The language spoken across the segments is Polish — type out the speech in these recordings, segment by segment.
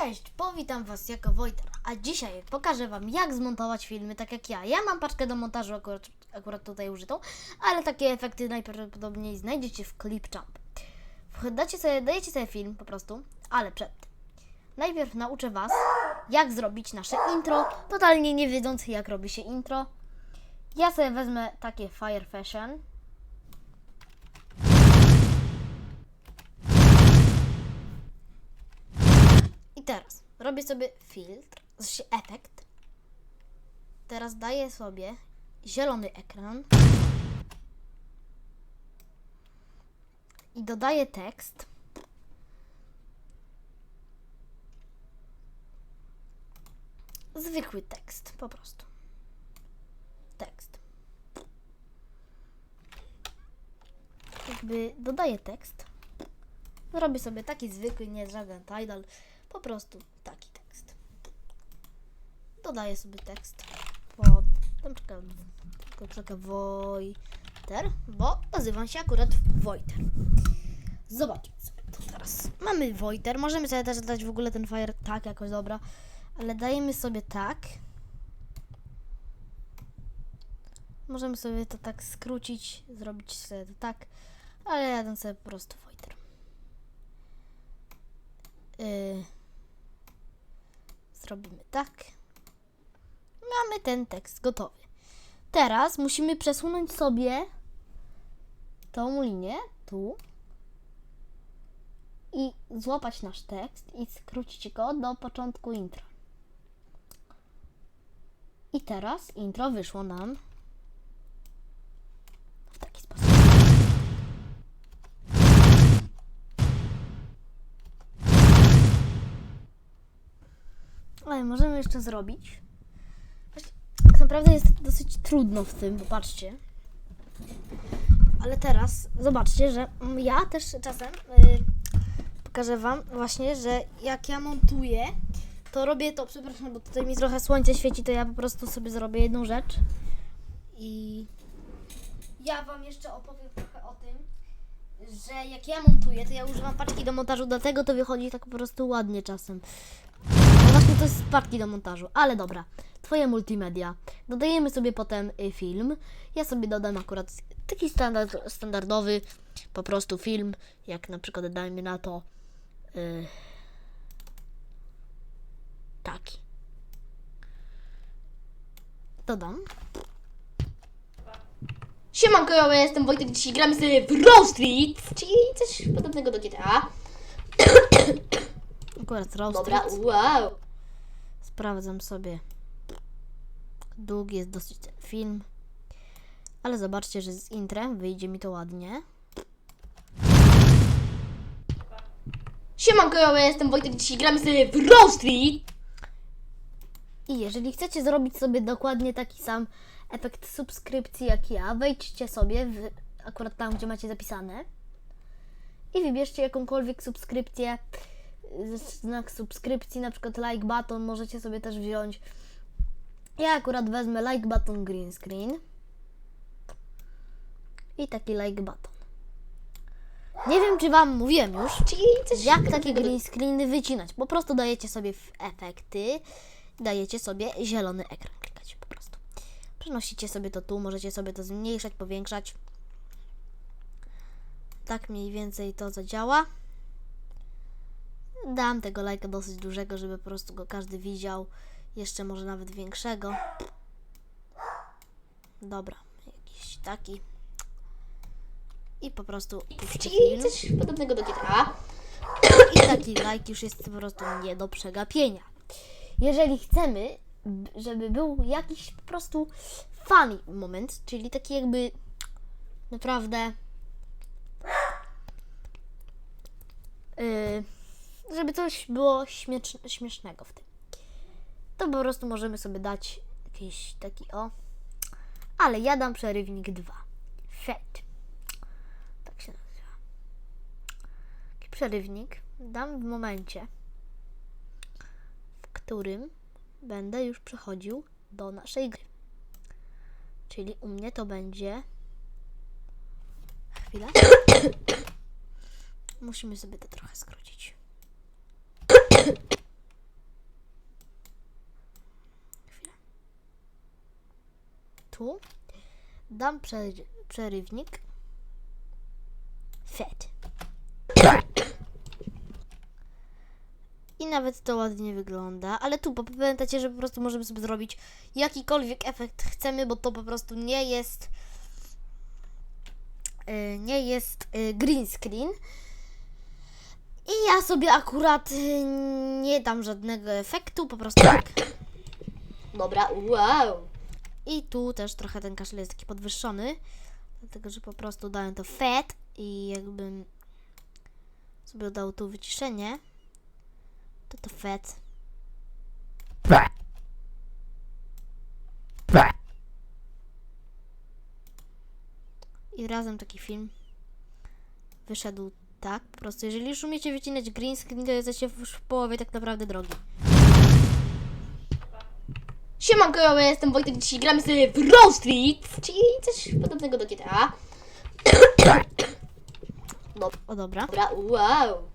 Cześć, powitam Was jako Wojter, a dzisiaj pokażę Wam jak zmontować filmy tak jak ja. Ja mam paczkę do montażu akurat, akurat tutaj użytą, ale takie efekty najprawdopodobniej znajdziecie w ClipChamp. Dacie sobie, dajecie sobie film po prostu, ale przed. Najpierw nauczę Was jak zrobić nasze intro, totalnie nie wiedząc jak robi się intro. Ja sobie wezmę takie Fire Fashion. Teraz robię sobie filtr, sensie efekt. Teraz daję sobie zielony ekran. I dodaję tekst. Zwykły tekst, po prostu. Tekst. Jakby dodaję tekst. Zrobię sobie taki zwykły, nie żaden title, po prostu taki tekst. Dodaję sobie tekst na przykład, na przykład Wojter, bo nazywam się akurat Wojter. Zobaczmy sobie to teraz. Mamy Wojter, możemy sobie też dać w ogóle ten fire tak jakoś dobra, ale dajemy sobie tak. Możemy sobie to tak skrócić, zrobić sobie to tak, ale ja dam sobie po prostu Wojter. Yy, zrobimy tak. Mamy ten tekst gotowy. Teraz musimy przesunąć sobie tą linię tu i złapać nasz tekst i skrócić go do początku intro. I teraz intro wyszło nam w taki sposób. Ale możemy jeszcze zrobić. Tak naprawdę jest dosyć trudno w tym, bo patrzcie. Ale teraz zobaczcie, że mm, ja też czasem y, pokażę Wam właśnie, że jak ja montuję, to robię to, przepraszam, bo tutaj mi trochę słońce świeci, to ja po prostu sobie zrobię jedną rzecz. I ja Wam jeszcze opowiem trochę o tym, że jak ja montuję, to ja używam paczki do montażu, dlatego to wychodzi tak po prostu ładnie czasem. To jest paczki do montażu, ale dobra. Twoje multimedia. Dodajemy sobie potem y, film. Ja sobie dodam akurat taki standard, standardowy po prostu film, jak na przykład dajmy na to y, taki. Dodam. Siemanko, ja jestem Wojtek, dzisiaj gramy sobie w Row Street, czyli coś podobnego do GTA. Akurat roast. Dobra, wow. Sprawdzam sobie. Długi jest dosyć ten film. Ale zobaczcie, że z intrem wyjdzie mi to ładnie. Siemanko, ja jestem Wojtek, dzisiaj gramy sobie w Row Street. I jeżeli chcecie zrobić sobie dokładnie taki sam efekt subskrypcji jak ja, wejdźcie sobie w, akurat tam, gdzie macie zapisane i wybierzcie jakąkolwiek subskrypcję, znak subskrypcji, na przykład like button, możecie sobie też wziąć. Ja akurat wezmę like button green screen i taki like button. Nie wiem, czy Wam mówiłem już, jak takie green screeny wycinać? Po prostu dajecie sobie w efekty, dajecie sobie zielony ekran, klikacie po prostu. Przenosicie sobie to tu, możecie sobie to zmniejszać, powiększać. Tak mniej więcej to zadziała. Dam tego lajka dosyć dużego, żeby po prostu go każdy widział. Jeszcze może nawet większego. Dobra, jakiś taki. I po prostu Czyli coś podobnego do GTA. I taki like już jest po prostu nie do przegapienia. Jeżeli chcemy, żeby był jakiś po prostu funny moment, czyli taki jakby naprawdę yy, żeby coś było śmiesznego w tym. To po prostu możemy sobie dać jakiś taki o. Ale ja dam przerywnik 2. Fed. Tak się nazywa taki przerywnik dam w momencie, w którym będę już przechodził do naszej gry. Czyli u mnie to będzie. Chwilę. Musimy sobie to trochę skrócić. Tu dam przery- przerywnik. Fed. I nawet to ładnie wygląda, ale tu pamiętacie, że po prostu możemy sobie zrobić jakikolwiek efekt chcemy, bo to po prostu nie jest y, nie jest y, green screen. I ja sobie akurat y, nie dam żadnego efektu, po prostu tak. Dobra, wow. I tu też trochę ten kaszel jest taki podwyższony, dlatego że po prostu dałem to fat i jakbym sobie dał tu wyciszenie, to to fat. I razem taki film wyszedł tak, po prostu jeżeli już umiecie wycinać green screen, to jesteście już w połowie tak naprawdę drogi. Siemanko, ja jestem Wojtek, dzisiaj gramy sobie w Roll Street, czyli coś podobnego do GTA. O dobra. Dobra, wow.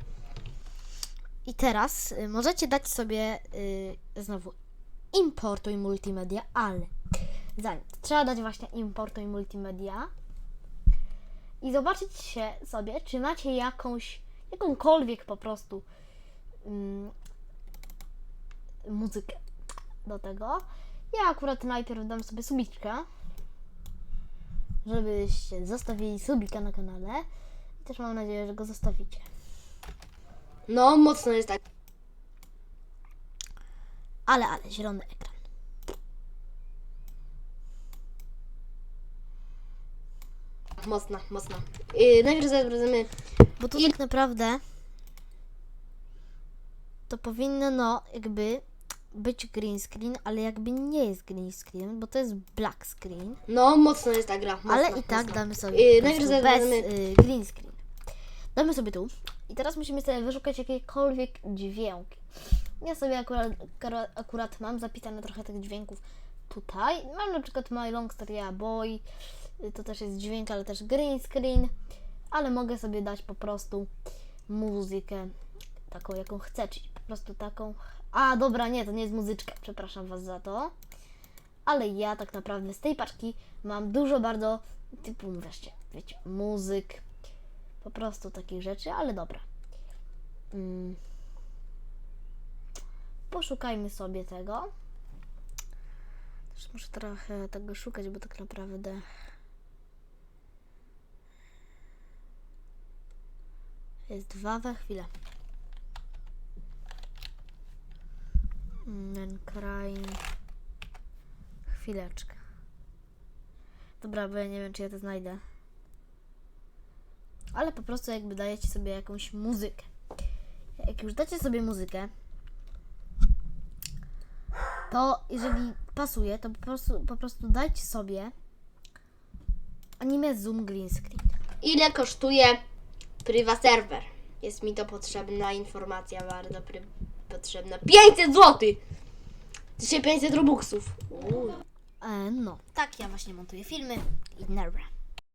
I teraz y, możecie dać sobie y, znowu importuj multimedia, ale zanim trzeba dać właśnie importuj multimedia i zobaczyć się sobie, czy macie jakąś, jakąkolwiek po prostu mm, muzykę do tego. Ja akurat najpierw dam sobie subiczkę, żebyście zostawili subika na kanale i też mam nadzieję, że go zostawicie. No, mocno jest tak. Ale, ale, zielony ekran. Mocno, mocno. Yy, najpierw zobaczymy. Bo tu I- tak naprawdę to powinno, no, jakby być green screen, ale jakby nie jest green screen, bo to jest black screen, No, mocno jest ta gra. Mocno, ale i tak mocno. damy sobie Yy, najpierw bez zobaczymy. y, green screen. Damy sobie tu i teraz musimy sobie wyszukać jakiekolwiek dźwięki. Ja sobie akurat, akurat, mam zapisane trochę tych dźwięków tutaj. Mam na przykład My Long Story Yeah Boy, y, to też jest dźwięk, ale też green screen, ale mogę sobie dać po prostu muzykę taką, jaką czyli po prostu taką. A, dobra, nie, to nie jest muzyczka, przepraszam Was za to. Ale ja tak naprawdę z tej paczki mam dużo bardzo typu, wreszcie, wiecie, muzyk, po prostu takich rzeczy, ale dobra. Mm. Poszukajmy sobie tego. Też muszę trochę tego szukać, bo tak naprawdę. Jest dwa we chwilę. Kraj. Chwileczkę. Dobra, bo ja nie wiem, czy ja to znajdę. Ale po prostu jakby dajecie sobie jakąś muzykę. Jak już dacie sobie muzykę, to jeżeli pasuje, to po prostu, po prostu dajcie sobie anime zoom green screen. Ile kosztuje Priva Server? Jest mi to potrzebna informacja, bardzo pry... potrzebna. 500 zł! Dzisiaj 500 robuxów. Uuu. E, no, tak ja właśnie montuję filmy i.